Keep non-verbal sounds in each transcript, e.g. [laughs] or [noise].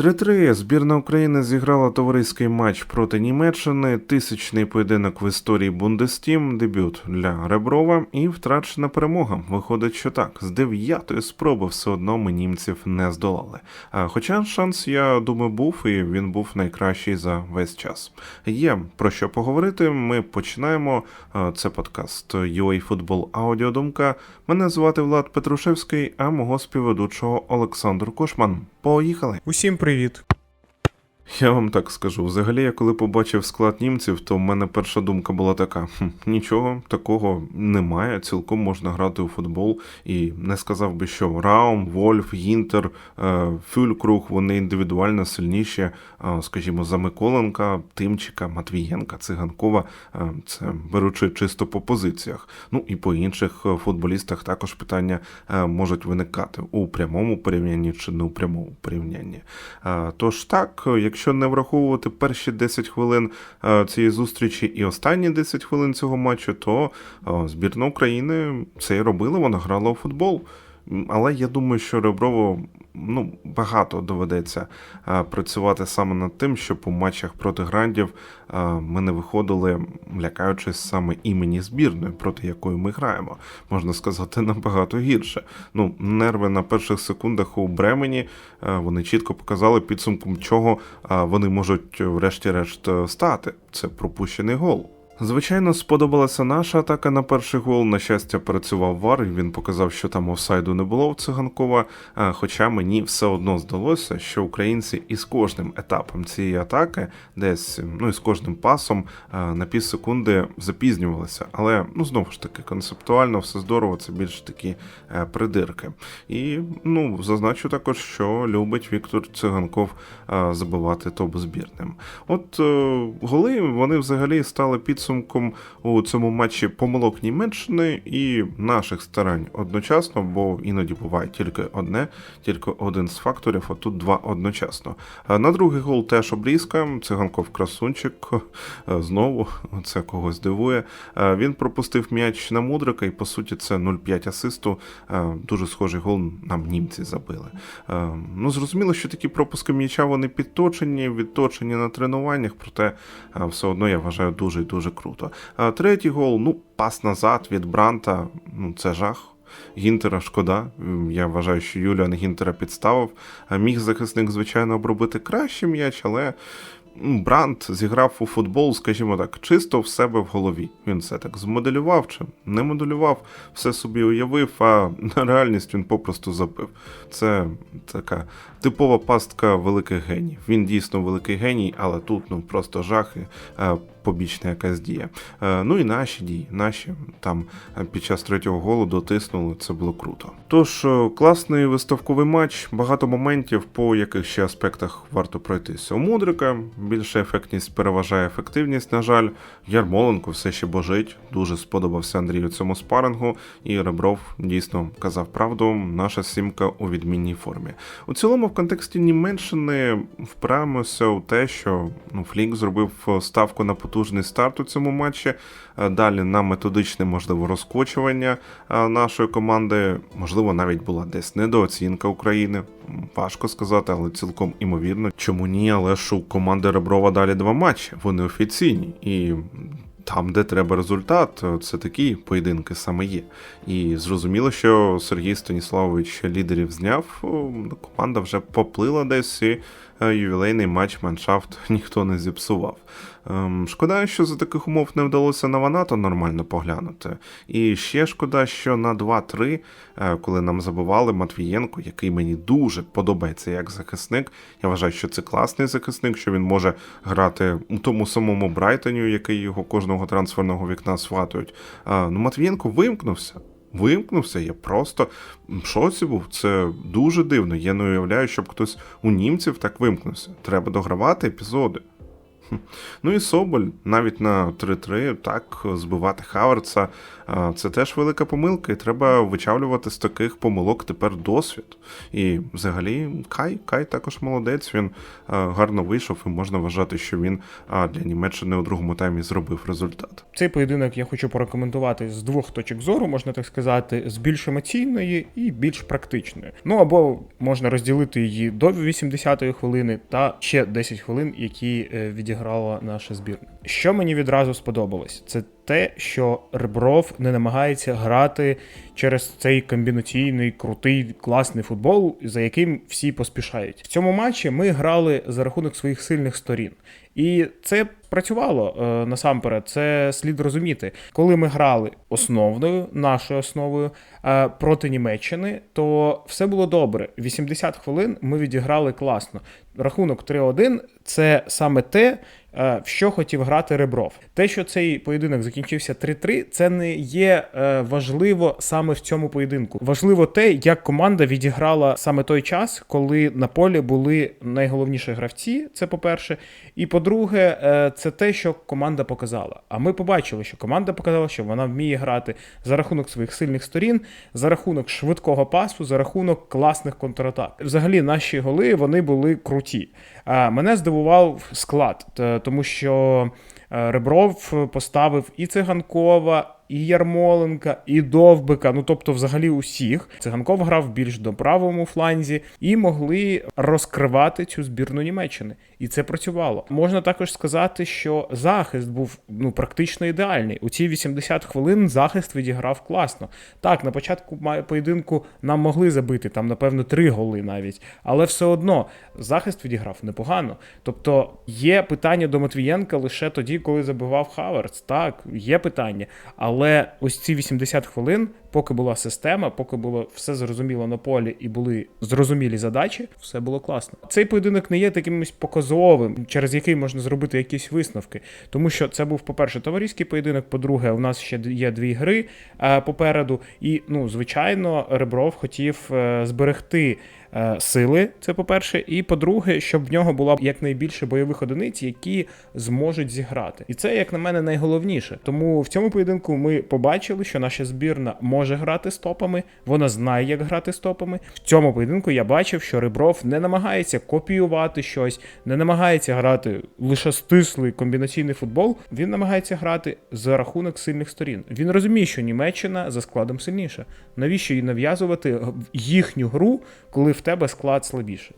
3-3. Збірна України зіграла товариський матч проти Німеччини, тисячний поєдинок в історії Бундестім, дебют для Реброва і втрачена перемога. Виходить, що так, з дев'ятої спроби все одно ми німців не здолали. Хоча шанс, я думаю, був, і він був найкращий за весь час. Є про що поговорити. Ми починаємо. Це подкаст UA Football Аудіодумка. Мене звати Влад Петрушевський, а мого співведучого Олександр Кошман. Поїхали! Усім привіт. Я вам так скажу. Взагалі, я коли побачив склад німців, то в мене перша думка була така: хм, нічого такого немає. Цілком можна грати у футбол. І не сказав би, що Раум, Вольф, Гінтер, е, Фюлькруг вони індивідуально сильніші, скажімо, за Миколенка, Тимчика, Матвієнка, Циганкова. Е, Це беручи чисто по позиціях. Ну і по інших е, футболістах також питання можуть виникати у прямому порівнянні чи не у прямому порівнянні. Тож так, е, якщо не враховувати перші 10 хвилин е, цієї зустрічі і останні 10 хвилин цього матчу, то е, збірна України це і робила, вона грала у футбол. Але я думаю, що Реброву ну, багато доведеться е, працювати саме над тим, щоб у матчах проти грандів е, ми не виходили, лякаючись саме імені збірної, проти якої ми граємо. Можна сказати, набагато гірше. Ну, нерви на перших секундах у Бремені е, вони чітко показали підсумком чого вони можуть, врешті-решт, стати. Це пропущений гол. Звичайно, сподобалася наша атака на перший гол. На щастя, працював вар, і він показав, що там офсайду не було в циганкова. Хоча мені все одно здалося, що українці із кожним етапом цієї атаки, десь ну і з кожним пасом на пів секунди запізнювалися. Але ну знову ж таки, концептуально все здорово, це більш такі е, придирки. І ну зазначу також, що любить Віктор Циганков е, забивати топ збірним. От е, голи вони взагалі стали підсумком у цьому матчі помилок Німеччини і наших старань одночасно, бо іноді буває тільки одне, тільки один з факторів, а тут два одночасно. На другий гол теж обрізка. Циганков красунчик е, знову це когось дивує. Е, Він пропустив м'яч на мудрика, і по суті це 0,5 асисту. Е, Дуже схожий гол нам німці забили. Е, Ну зрозуміло, що такі пропуски м'яча вони підточені, відточені на тренуваннях, проте е, все одно я вважаю дуже дуже круто. Третій гол, ну, пас назад від Бранта, ну це жах. Гінтера шкода. Я вважаю, що Юліан Гінтера підставив. Міг захисник, звичайно, обробити краще м'яч, але Брант зіграв у футбол, скажімо так, чисто в себе в голові. Він все так змоделював чи не моделював, все собі уявив, а [laughs] на реальність він попросту забив. Це така типова пастка великих генів. Він дійсно великий геній, але тут ну просто жах і е, побічна якась дія. Е, Ну і наші дії, наші там е, під час третього голу дотиснули, це було круто. Тож е, класний виставковий матч, багато моментів, по яких ще аспектах варто пройтися. У Мудрика більша ефектність переважає ефективність, на жаль. Ярмоленко все ще божить. Дуже сподобався Андрію цьому спарингу, і Ребров дійсно казав правду. Наша сімка у відмінній формі. У цілому, в контексті Німеччини впираємося у те, що ну, Флік зробив ставку на потужний старт у цьому матчі. Е, Далі на методичне, можливо, розкочування е, нашої команди. Можливо, навіть була десь недооцінка України. Важко сказати, але цілком імовірно. Чому ні? Але ж у команди Реброва далі два матчі. Вони офіційні. І там, де треба результат, це такі поєдинки саме є. І зрозуміло, що Сергій Станіславович лідерів зняв, команда вже поплила десь і е, ювілейний матч маншафт [laughs] ніхто не зіпсував. Ем, Шкода, що за таких умов не вдалося на Ванато нормально поглянути. І ще шкода, що на 2-3, е, коли нам забивали Матвієнко, який мені дуже подобається як захисник. Я вважаю, що це класний захисник, що він може грати у тому самому Брайтоні, який його кожного трансферного вікна сватують. А, Ну, Матвієнко вимкнувся. Вимкнувся, я просто в шоці був. Це дуже дивно. Я не уявляю, щоб хтось у німців так вимкнувся. Треба догравати епізоди. Ну і Соболь навіть на 3-3 так збивати Хаверца. Це теж велика помилка, і треба вичавлювати з таких помилок тепер досвід. І взагалі, Кай, Кай також молодець. Він гарно вийшов, і можна вважати, що він для Німеччини у другому таймі зробив результат. Цей поєдинок я хочу порекомендувати з двох точок зору, можна так сказати, з більш емоційної і більш практичної. Ну або можна розділити її до 80-ї хвилини та ще 10 хвилин, які е, відіграла наша збірна. Що мені відразу сподобалось, це те, що Ребров не намагається грати через цей комбінаційний, крутий, класний футбол, за яким всі поспішають. В цьому матчі ми грали за рахунок своїх сильних сторін. І це працювало е, насамперед. Це слід розуміти. Коли ми грали основною, нашою основою е, проти Німеччини, то все було добре. 80 хвилин ми відіграли класно. Рахунок 3-1 це саме те, в що хотів грати Ребров. Те, що цей поєдинок закінчився 3-3, це не є е, важливо саме в цьому поєдинку. Важливо те, як команда відіграла саме той час, коли на полі були найголовніші гравці. Це по-перше. І по-друге, е, це те, що команда показала. А ми побачили, що команда показала, що вона вміє грати за рахунок своїх сильних сторін, за рахунок швидкого пасу, за рахунок класних контратак. Взагалі, наші голи вони були круті. Мене здивував склад, тому що е, Ребров поставив і Циганкова. І Ярмоленка, і Довбика, ну тобто, взагалі усіх. Циганков грав більш до правому фланзі і могли розкривати цю збірну Німеччини. І це працювало. Можна також сказати, що захист був ну практично ідеальний. У ці 80 хвилин захист відіграв класно. Так, на початку поєдинку нам могли забити там, напевно, три голи навіть, але все одно захист відіграв непогано. Тобто є питання до Матвієнка лише тоді, коли забивав Хаверц. Так, є питання. Але ось ці 80 хвилин, поки була система, поки було все зрозуміло на полі і були зрозумілі задачі, все було класно. Цей поєдинок не є таким показовим, через який можна зробити якісь висновки. Тому що це був, по-перше, товариський поєдинок. По-друге, у нас ще є дві гри е, попереду. І, ну, звичайно, Ребров хотів е, зберегти. Е, Сили, це по-перше, і по-друге, щоб в нього було якнайбільше бойових одиниць, які зможуть зіграти. І це, як на мене, найголовніше. Тому в цьому поєдинку ми побачили, що наша збірна може грати стопами, вона знає, як грати стопами. В цьому поєдинку я бачив, що Ребров не намагається копіювати щось, не намагається грати лише стислий комбінаційний футбол. Він намагається грати за рахунок сильних сторін. Він розуміє, що Німеччина за складом сильніша. Навіщо їй нав'язувати їхню гру, коли в тебе склад слабіше?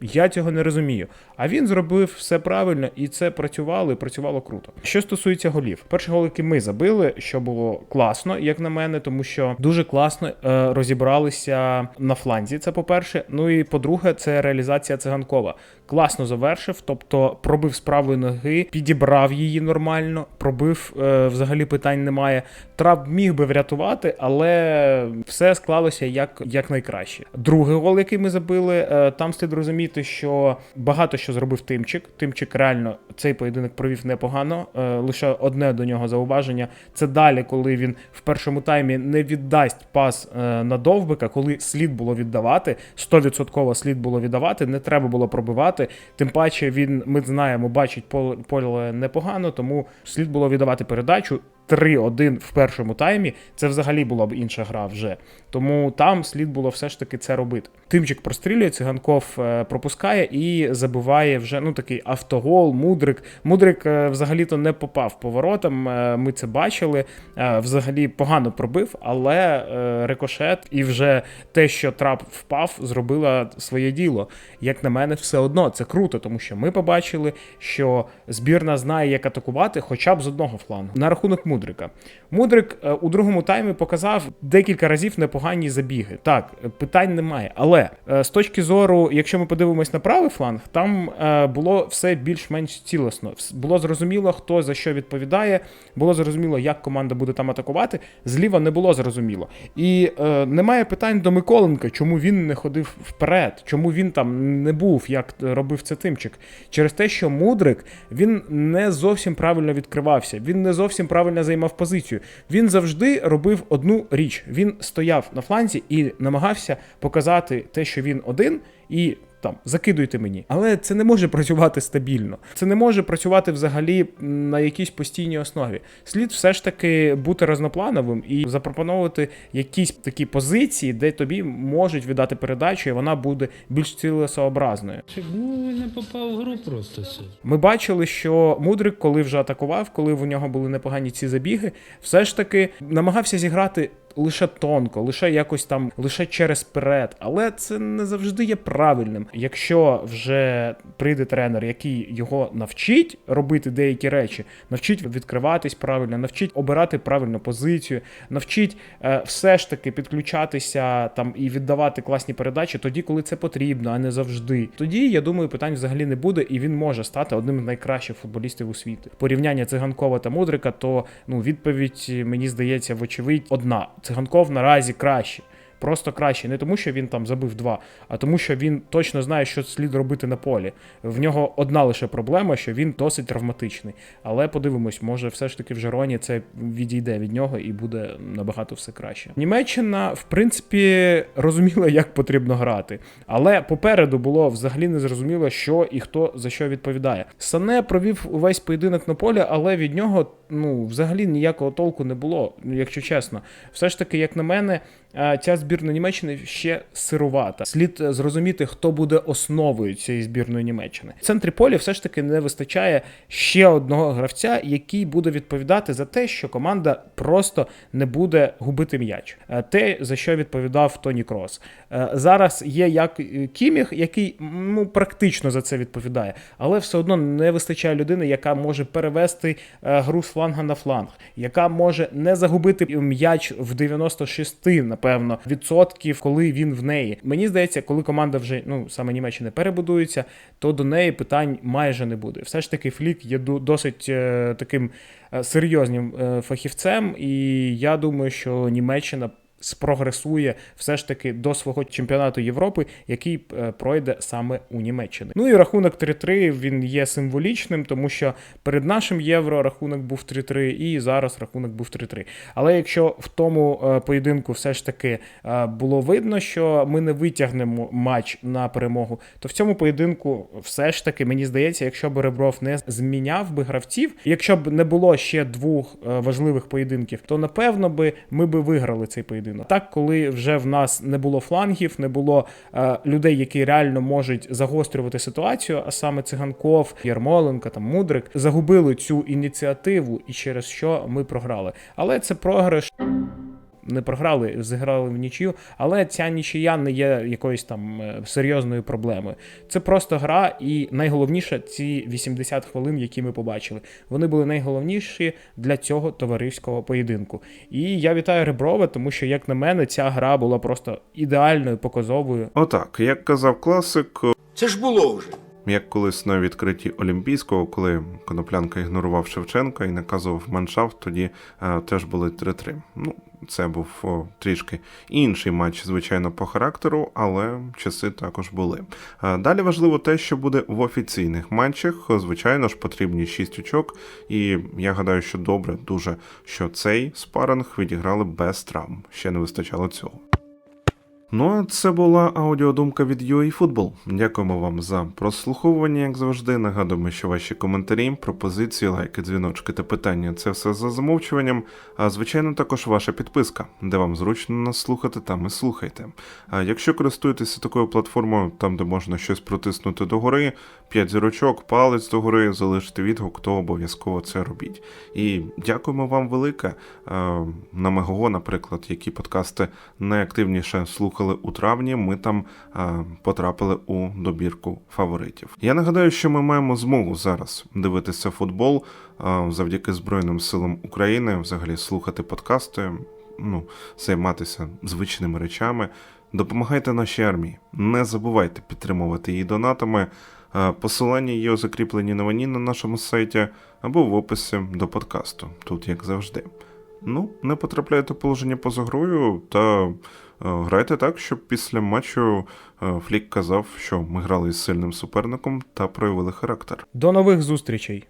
Я цього не розумію. А він зробив все правильно, і це працювало, і працювало круто. Що стосується голів, перший гол, який ми забили, що було класно, як на мене, тому що дуже класно е, розібралися на фланзі. Це по-перше. Ну і по-друге, це реалізація циганкова. Класно завершив, тобто пробив з правої ноги, підібрав її нормально, пробив е, взагалі питань немає. Трап міг би врятувати, але все склалося як, як найкраще. Другий гол, який ми забили, е, там слід розуміти, що багато що зробив Тимчик. Тимчик реально цей поєдинок провів непогано. Е, лише одне до нього зауваження. Це далі, коли він в першому таймі не віддасть пас на довбика, коли слід було віддавати. 100% слід було віддавати, не треба було пробивати. Тим паче він, ми знаємо, бачить поле непогано, тому слід було віддавати передачу. 3-1 в першому таймі, це взагалі була б інша гра вже. Тому там слід було все ж таки це робити. Тимчик прострілює, циганков е, пропускає і забиває вже ну такий автогол, мудрик. Мудрик е, взагалі-то не попав поворотом. е, Ми це бачили. Взагалі погано пробив, але рикошет і вже те, що трап впав, зробила своє діло. Як на мене, все одно це круто, тому що ми побачили, що збірна знає, як атакувати, хоча б з одного флангу. На рахунок Мудрика. Мудрик е, у другому таймі показав декілька разів непогані забіги. Так, питань немає. Але е, з точки зору, якщо ми подивимось на правий фланг, там е, було все більш-менш цілісно. Було зрозуміло, хто за що відповідає, було зрозуміло, як команда буде там атакувати. Зліва не було зрозуміло. І е, немає питань до Миколенка, чому він не ходив вперед, чому він там не був, як робив це Тимчик. Через те, що Мудрик він не зовсім правильно відкривався, він не зовсім правильно займав позицію. Він завжди робив одну річ: він стояв на фланзі і намагався показати те, що він один, і там закидуйте мені. Але це не може працювати стабільно. Це не може працювати взагалі на якійсь постійній основі. Слід все ж таки бути разноплановим і запропонувати якісь такі позиції, де тобі можуть віддати передачу, і вона буде більш цілесообразною. Ну, він не попав в гру просто. Ми бачили, що Мудрик, коли вже атакував, коли в нього були непогані ці забіги, все ж таки намагався зіграти. Лише тонко, лише якось там, лише через перед, але це не завжди є правильним. Якщо вже прийде тренер, який його навчить робити деякі речі, навчить відкриватись правильно, навчить обирати правильну позицію, навчить е, все ж таки підключатися там і віддавати класні передачі тоді, коли це потрібно, а не завжди. Тоді я думаю, питань взагалі не буде, і він може стати одним з найкращих футболістів у світі. Порівняння циганкова та мудрика, то ну відповідь мені здається, вочевидь, одна. Циганков наразі краще. Просто краще, не тому, що він там забив два, а тому, що він точно знає, що слід робити на полі. В нього одна лише проблема, що він досить травматичний. Але подивимось, може, все ж таки в Жероні це відійде від нього і буде набагато все краще. Німеччина, в принципі, розуміла, як потрібно грати, але попереду було взагалі не зрозуміло, що і хто за що відповідає. Сане провів увесь поєдинок на полі, але від нього ну взагалі ніякого толку не було, якщо чесно. Все ж таки, як на мене, а, ця збірна Німеччини ще сирувата. Слід е, зрозуміти, хто буде основою цієї збірної Німеччини. В центрі поля все ж таки не вистачає ще одного гравця, який буде відповідати за те, що команда просто не буде губити м'яч. Е, Те, за що відповідав Тоні Крос. Е, Зараз є як Кіміх, який ну практично за це відповідає, але все одно не вистачає людини, яка може перевести гру з фланга на фланг, яка може не загубити м'яч в 96, напевно, відсотків, коли він в неї. Мені здається, коли команда вже ну саме Німеччини перебудується, то до неї питань майже не буде. Все ж таки, Флік є досить е, таким е, серйозним е, фахівцем, і я думаю, що Німеччина. Спрогресує все ж таки до свого чемпіонату Європи, який е, пройде саме у Німеччині. Ну і рахунок 3-3 він є символічним, тому що перед нашим євро рахунок був 3-3, і зараз рахунок був 3-3. Але якщо в тому е, поєдинку все ж таки е, було видно, що ми не витягнемо матч на перемогу, то в цьому поєдинку все ж таки мені здається, якщо б Ребров не зміняв би гравців, якщо б не було ще двох важливих поєдинків, то напевно би ми би виграли цей поєдинок. Так, коли вже в нас не було флангів, не було е, людей, які реально можуть загострювати ситуацію, а саме циганков, Ярмоленко, там Мудрик, загубили цю ініціативу, і через що ми програли. Але це програш не програли, зіграли в нічию, але ця нічия не є якоюсь там е, серйозною проблемою. Це просто гра, і найголовніше ці 80 хвилин, які ми побачили. Вони були найголовніші для цього товариського поєдинку. І я вітаю Реброва, тому що, як на мене, ця гра була просто ідеальною, показовою. Отак, як казав класик, Це ж було вже. як колись на відкритті Олімпійського, коли Коноплянка ігнорував Шевченка і наказував маншафт, тоді е, теж були 3-3. Ну, це був трішки інший матч, звичайно, по характеру, але часи також були. Далі важливо те, що буде в офіційних матчах. Звичайно ж, потрібні 6 очок, і я гадаю, що добре дуже, що цей спаринг відіграли без травм. Ще не вистачало цього. Ну а це була аудіодумка від UAFootball. Дякуємо вам за прослуховування, як завжди. Нагадуємо, що ваші коментарі, пропозиції, лайки, дзвіночки та питання це все за замовчуванням. А звичайно, також ваша підписка, де вам зручно нас слухати, там і слухайте. А якщо користуєтеся такою платформою, там де можна щось протиснути догори, 5 зірочок, палець догори, залишити відгук, то обов'язково це робіть. І дякуємо вам велике. Е, На Мегого, наприклад, які подкасти найактивніше слухали у травні, ми там е, потрапили у добірку фаворитів. Я нагадаю, що ми маємо змогу зараз дивитися футбол е, завдяки Збройним силам України, взагалі слухати подкасти, ну, займатися звичними речами. Допомагайте нашій армії. Не забувайте підтримувати її донатами. Е, Посилання є у закріпленій новині на нашому сайті або в описі до подкасту, тут як завжди. Ну, не потрапляйте в положення поза грою та е, грайте так, щоб після матчу е, Флік казав, що ми грали із сильним суперником та проявили характер. До нових зустрічей!